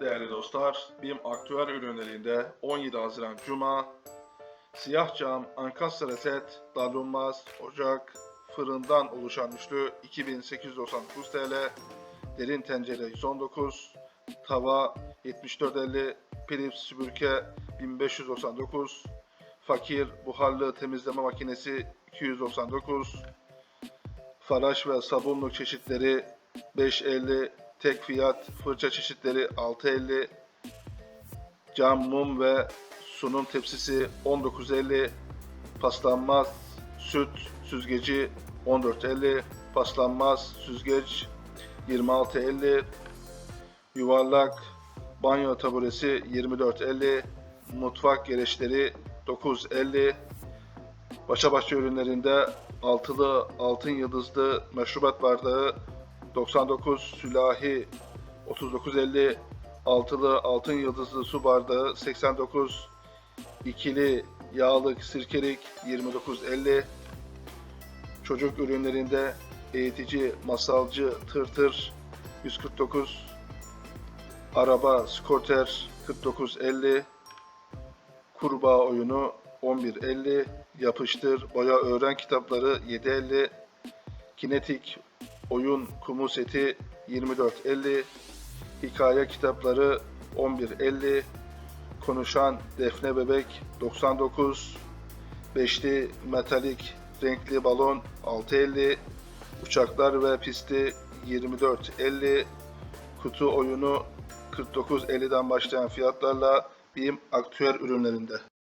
Değerli dostlar, BİM aktüel ürünlerinde 17 Haziran Cuma, siyah cam, ankastre set, dalınmaz, ocak, fırından oluşan üçlü 2899 TL, derin tencere 119, tava 7450, Philips süpürge 1599, fakir buharlı temizleme makinesi 299, Faraş ve sabunluk çeşitleri 5.50, tek fiyat fırça çeşitleri 6.50, cam mum ve sunum tepsisi 19.50, paslanmaz süt süzgeci 14.50, paslanmaz süzgeç 26.50, yuvarlak banyo taburesi 24.50, mutfak gereçleri 9.50, Başa başa ürünlerinde altılı altın yıldızlı meşrubat bardağı 99 sülahi 39.50 altılı altın yıldızlı su bardağı 89 ikili yağlık sirkelik 29.50 çocuk ürünlerinde eğitici masalcı tırtır 149 araba skorter 49.50 kurbağa oyunu 11.50 yapıştır boya öğren kitapları 7.50 kinetik oyun kumu seti 24.50 hikaye kitapları 11.50 konuşan defne bebek 99 beşli metalik renkli balon 6.50 uçaklar ve pisti 24.50 kutu oyunu 49.50'den başlayan fiyatlarla BİM aktüel ürünlerinde.